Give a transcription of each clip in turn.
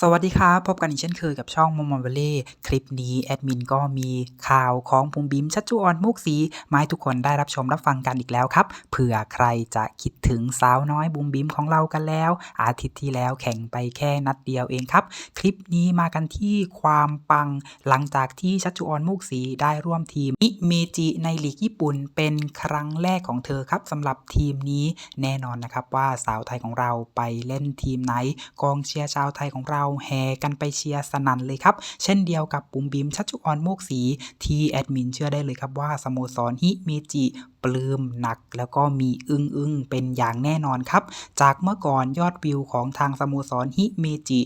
สวัสดีครับ พบกันอีกเช่นเคยกับช่องมอมมอนวลเล่คลิปนี้แอดมินก็มีข่าวของพุงบิมชัชจุออนมุกสีมาให้ทุกคนได้รับชมรับฟังกันอีกแล้วครับเผื่อใครจะคิดถึงสาวน้อยบุมบิมของเรากันแล้ว อาทิตย์ที่แล้วแข่งไปแค่นัดเดียวเองครับ คลิปนี้มากันที่ความปังหลังจากที่ชัชจุออนมุกสีได้ร่วมทีมอิเมจิในลีกญี่ปุ่นเป็นครั้งแรกของเธอครับสำหรับทีมนี้แน่นอนนะครับว่าสาวไทยของเราไปเล่นทีมไหนกองเชียร์ชาวไทยของเราแห่กันไปเชียร์สนั่นเลยครับ เช่นเดียวกับปุ่มบิมชัชจุออนโมกสีที่แอดมินเชื่อได้เลยครับว่าสโมสรฮิเมจิปลื้มหนักแล้วก็มีอึ้งอึ้งเป็นอย่างแน่นอนครับ จากเมื่อก่อนยอดวิวของทางสโมสรฮิเมจิ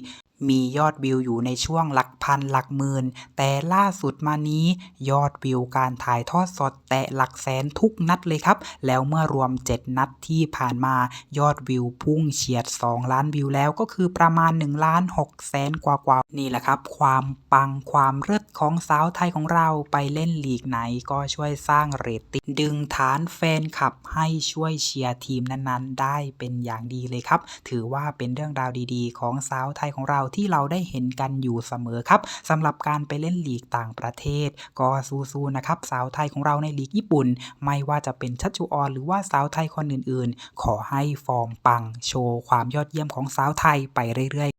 มียอดวิวอยู่ในช่วงหลักพันหลักหมื่น แต่ล่าสุดมานี้ยอดวิวการถ่ายทอดสดแตะหลักแสนทุกนัดเลยครับ แล้วเมื่อรวม 7 นัดที่ผ่านมายอดวิวพุ่งเฉียด 2 ล้านวิวแล้วก็คือประมาณ1ล้าน6แสนกว่ากว่าๆนี่แหละครับ ความปังความเลิศของสาวไทยของเราไปเล่นลีกไหนก็ช่วยสร้างเรตติ้งดึงฐานแฟนคลับให้ช่วยเชียร์ทีมนั้นๆ ได้เป็นอย่างดีเลยครับ ถือว่าเป็นเรื่องราวดีๆ ของสาวไทยของเราที่เราได้เห็นกันอยู่เสมอครับสำหรับการไปเล่นลีกต่างประเทศ ก็สู้ๆนะครับสาวไทยของเราในลีกญี่ปุ่น ไม่ว่าจะเป็นชัชจุออนหรือว่าสาวไทยคนอื่นๆ ขอให้ฟอร์มปัง โชว์ความยอดเยี่ยมของสาวไทยไปเรื่อย